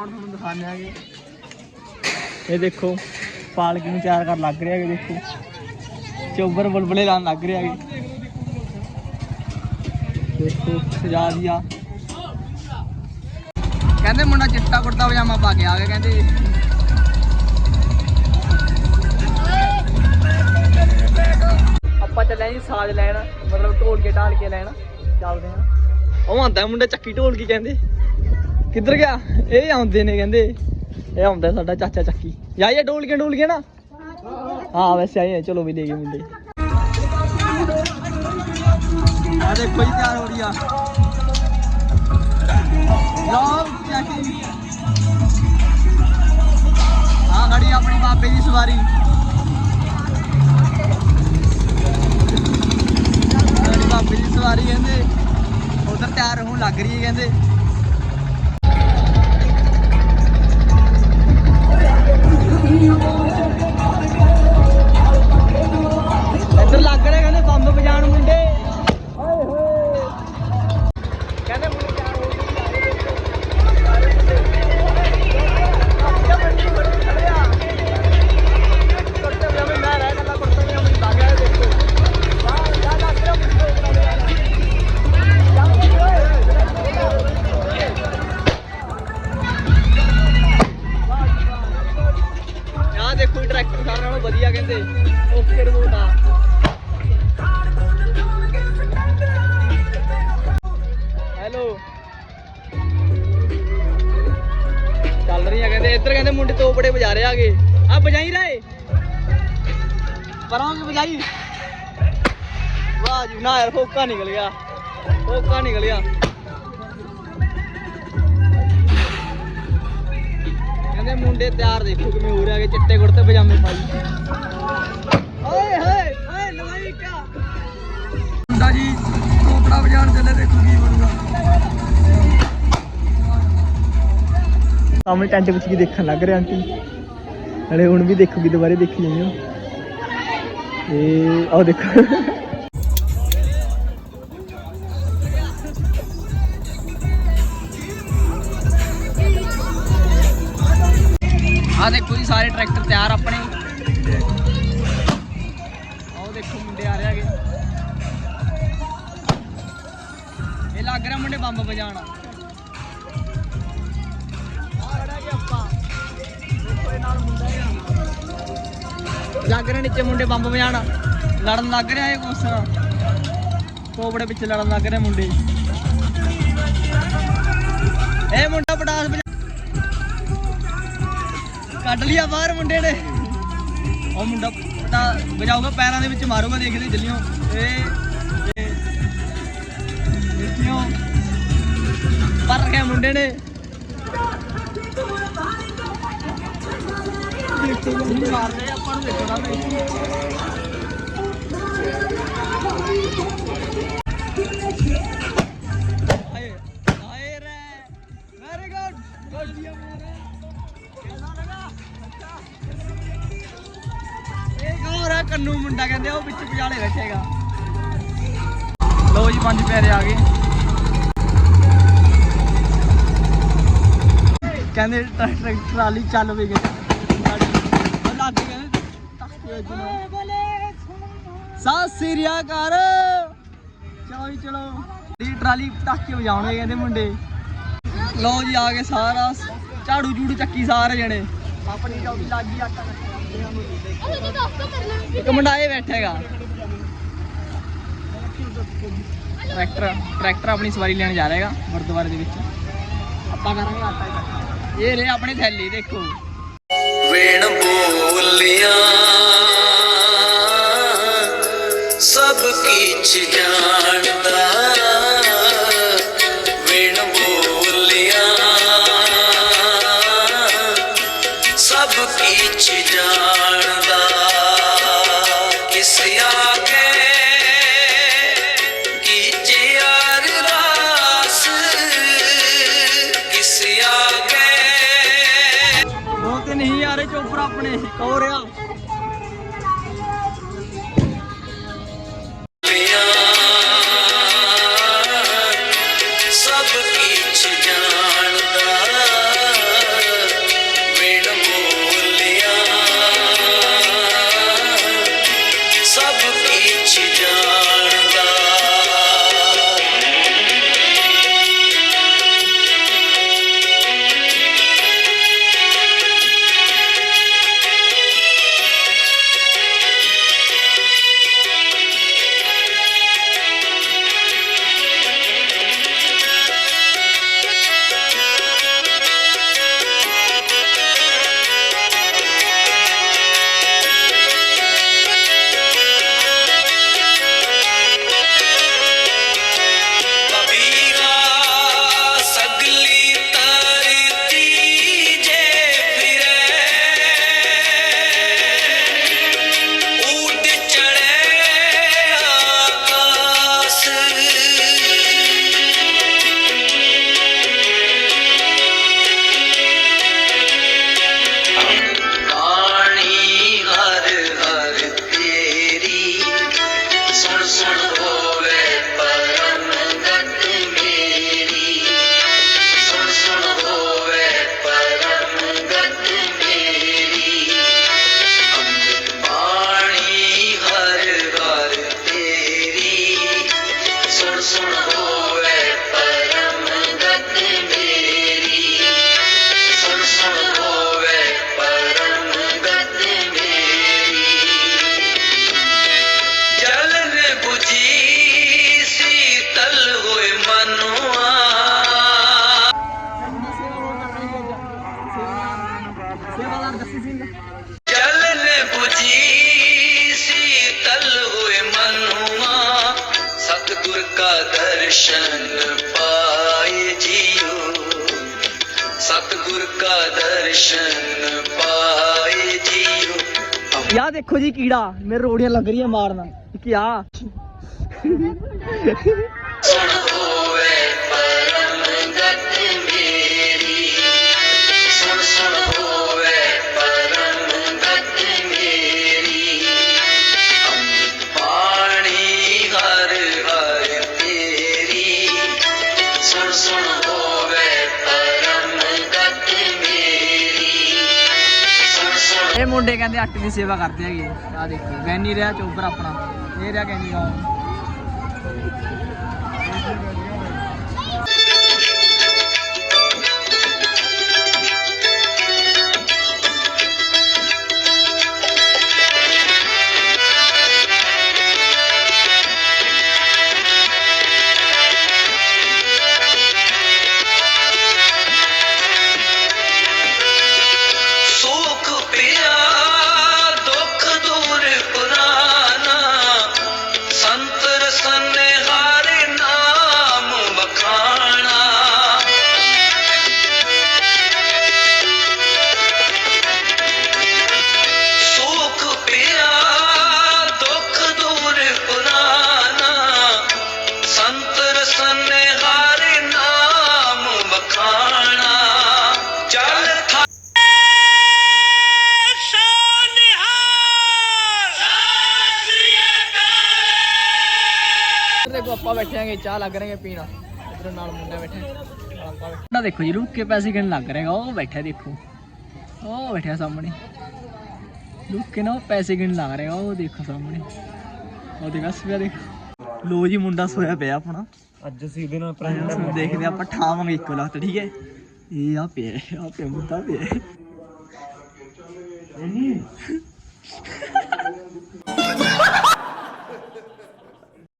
ਆਪਾਂ ਹੁਣ ਤੁਹਾਨੂੰ ਦਿਖਾਣੇ ਆਗੇ ਇਹ ਦੇਖੋ, ਪਾਲਕੀ ਨੂੰ ਤਿਆਰ ਕਰਨ ਲੱਗ ਰਿਹਾ ਹੈਗੇ ਦੇਖੋ। ਚੋਬਰ ਬੁਲਬੁਲੇ ਲਾਉਣ ਲੱਗ ਰਿਹਾ ਹੈਗੇ ਦੇਖੋ, ਸਜਾ ਦਿਆ। ਕਹਿੰਦੇ ਮੁੰਡਾ ਚਿੱਟਾ ਕੁੜਤਾ ਪਜਾਮਾ ਪਾ ਕੇ ਆ ਗਿਆ, ਕਹਿੰਦੇ। ਆਪਾਂ ਚੱਲੇ ਜੀ ਸਾਜ ਲੈਣ, ਮਤਲਬ ਢੋਲ ਕੇ ਢਾਲ ਕੇ ਲੈਣ। ਚੱਲਦੇ ਆ ਉਹ ਆਂਦਾ ਮੁੰਡਾ ਚੱਕੀ ਢੋਲ ਕੀ ਕਹਿੰਦੇ। ਕਿੱਧਰ ਗਿਆ? ਇਹ ਆਉਂਦੇ ਨੇ ਕਹਿੰਦੇ। ਇਹ ਆਉਂਦਾ ਸਾਡਾ ਚਾਚਾ ਚੱਕੀ ਯਾ ਇਹ ਢੋਲ ਕੇ ਢੋਲ ਕੇ ਨਾ। ਹਾਂ, ਵੈਸੇ ਆਏ ਚਲੋ ਵੀ ਲੈ ਗਏ ਮੁੰਡੇ। ਆ ਦੇਖੋ ਜੀ, ਤਿਆਰ ਹੋ ਰਹੀ ਆ। ਲਓ ਚੱਕੀ ਆ ਖੜੀ ਆਪਣੀ ਬਾਬੇ ਦੀ ਸਵਾਰੀ। ਸਾਡੀ ਬਾਬੇ ਦੀ ਸਵਾਰੀ ਕਹਿੰਦੇ। ਉਧਰ ਤਿਆਰ ਹੋਣ ਲੱਗ ਰਹੀ ਹੈ ਕਹਿੰਦੇ। ਇੱਧਰ ਆ ਵਜਾਈ ਰਹੇ। ਪਰਾਂ ਕਿ ਵਜਾਈ ਵਾਹ ਜੀ, ਨਾ ਯਾਰ, ਫੋਕਾ ਨਿਕਲ ਗਿਆ। ਫੋਕਾ ਨਿਕਲ ਕਹਿੰਦੇ ਮੁੰਡੇ ਤਿਆਰ ਦੇਖੋ ਕਿਵੇਂ ਹੋ ਰਹੇ ਚਿੱਟੇ ਕੁੜਤੇ ਪਜਾਮੇ ਪਾਈ। ਓਏ, ਹੋਏ ਓਏ ਲਵਾਈ ਕਿਆ? ਮੁੰਡਾ ਜੀ, ਕੋਪੜਾ ਵਜਾਣ ਚੱਲੇ, ਦੇਖੋ ਕੀ ਬਣੂਗਾ। ਸਾਹਮਣੇ ਟੈਂਟ ਵਿੱਚ ਕੀ ਦੇਖਣ ਲੱਗ ਰਿਹਾ ਆਂਟੀ? ਹਲੇ ਹੁਣ ਵੀ ਦੇਖੂਗੀ ਦੁਬਾਰੇ ਦੇਖੀ ਜਾਈਓ। ਇਹ ਆਹ ਦੇਖੋ। ਆ ਦੇਖੋ ਜੀ, ਸਾਰੇ ਟਰੈਕਟਰ ਤਿਆਰ ਆਪਣੇ। ਆਓ ਦੇਖੋ, ਮੁੰਡੇ ਆ ਰਹੇ ਹੈਗੇ। ਇਹ ਲੱਗ ਰਿਹਾ ਮੁੰਡੇ ਬੰਬ ਵਜਾਣ ਲੱਗ ਰਿਹਾ ਨੀਚੇ ਮੁੰਡੇ ਬੰਬ ਵਜਾਣ ਲੜਨ ਲੱਗ ਰਿਹਾ ਇਹ ਕੁਛ। ਕੋਬੜੇ ਵਿੱਚ ਲੜਨ ਲੱਗ ਰਹੇ ਮੁੰਡੇ। ਇਹ ਮੁੰਡਾ ਪਟਾਸ ਕੱਢ ਲਿਆ ਬਾਹਰ ਮੁੰਡੇ ਨੇ। ਉਹ ਮੁੰਡਾ ਪਟਾ ਵਜਾਊਗਾ, ਪੈਰਾਂ ਦੇ ਵਿੱਚ ਮਾਰੂਗਾ, ਦੇਖਦੇ ਜੱਲੀਆਂ ਏ ਏ ਦੇਖਿਓ ਪਰ ਗਿਆ ਮੁੰਡੇ ਨੇ। ਕੰਨੂ ਮੁੰਡਾ ਕਹਿੰਦੇ ਉਹ ਵਿੱਚ ਪਜਾਲੇ ਬੈਠੇਗਾ ਲੋ ਜੀ ਪੰਜ ਪਿਆਰੇ ਆ ਗਏ ਕਹਿੰਦੇ ਟਰੈਕਟਰ ਟਰਾਲੀ ਚੱਲ ਵੀ ਗਈ ਉਹ ਲੱਗ ਗਏ ਕਹਿੰਦੇ ਟੱਕੇ ਵਿੱਚ ਨੂੰ। ਸਤਿ ਸ੍ਰੀ ਅਕਾਲ। ਚਲੋ ਜੀ, ਚਲੋ। ਇਹ ਟਰਾਲੀ ਟਾਕੇ ਵਜਾਉਣੇ ਕਹਿੰਦੇ ਮੁੰਡੇ। ਲਓ ਜੀ, ਆ ਗਏ ਸਾਰਾ ਝਾੜੂ ਝੂੜੂ ਚੱਕੀ ਸਾਰੇ ਜਣੇ। ਆਪਣੀ ਜੌਗੀ ਲੱਗ ਗਈ ਆਟਾ ਇੱਕ ਮੁੰਡਾ ਇਹ ਬੈਠੇਗਾ। ਟਰੈਕਟਰ ਟਰੈਕਟਰ ਆਪਣੀ ਸਵਾਰੀ ਲੈਣ ਜਾ ਰਿਹਾ ਹੈਗਾ ਗੁਰਦੁਆਰੇ ਦੇ ਵਿੱਚ। ਆਪਾਂ ਕਰਾਂਗੇ ਆਟਾ ਇਕੱਠਾ ਇਹ ਰੇ ਆਪਣੇ ਥੈਲੀ, ਦੇਖੋ। ਵੇਣ ਬੋਲਿਆ। ਸਭ ਜਾਣਦਾ ਵੇਣ ਬੋਲਿਆ। ਸਭ ਕੀਚ ਜਾਣਦਾ, ਕਿਸ ਆਗੇ ਕੀਚ ਯਾਰ ਰਾਸ, ਕਿਸ ਆਗੇ ਦੋ ਚੋਪਰ ਆਪਣੇ ਕੌਰਿਆ ਸਭ ਦਰਸ਼ਨ ਪਾਏ ਯਾ ਦੇਖੋ ਜੀ ਕੀੜਾ ਮੇਰੇ ਰੋੜੀਆਂ ਲੱਗ ਰਹੀਆਂ ਮਾਰਨ। ਕੀ ਆ? ਮੁੰਡੇ ਕਹਿੰਦੇ ਅੱਟ ਦੀ ਸੇਵਾ ਕਰਦੇ ਹੈਗੇ। ਆ ਦੇਖੋ ਗੈਨੀ ਰਿਹਾ ਚੋਬਰ ਆਪਣਾ। ਇਹ ਰਿਹਾ ਗੈਨੀ ਗਾਉਂ ਆਪਾਂ ਬੈਠੇ ਆਂਗੇ ਚਾਹ ਲੱਗ ਰਹੇ ਪੀਣ। ਇਧਰ ਨਾਲ ਮੁੰਡਾ ਬੈਠਾ ਆਪਾਂ ਬੈਠਾ ਦੇਖੋ ਜੀ ਲੁੱਕ ਕੇ ਪੈਸੇ ਕਿੰਨ ਲੱਗ ਰਹੇਗਾ ਉਹ ਬੈਠਾ ਦੇਖੋ। ਉਹ ਬੈਠਾ ਸਾਹਮਣੇ। ਲੁੱਕ ਕੇ ਨਾ ਪੈਸੇ ਕਿੰਨ ਲੱਗ ਰਹੇਗਾ ਉਹ ਦੇਖੋ ਸਾਹਮਣੇ। ਉਹ ਦੇਖਾ ਸਵੇਰ ਦੇਖੋ। ਲੋ ਜੀ ਮੁੰਡਾ ਸੋਇਆ ਪਿਆ ਆਪਣਾ। ਅੱਜ ਅਸੀਂ ਇਹਦੇ ਨਾਲ ਹੁਣ ਦੇਖਦੇ ਆਪਾਂ ਠਾਵਾਂਗੇ ਇੱਕੋ ਲੱਤ ਠੀਕ ਹੈ? ਇਹ ਆ ਪਿਆ ਆ ਪਿਆ ਮੁੰਡਾ ਪਿਆ ਓ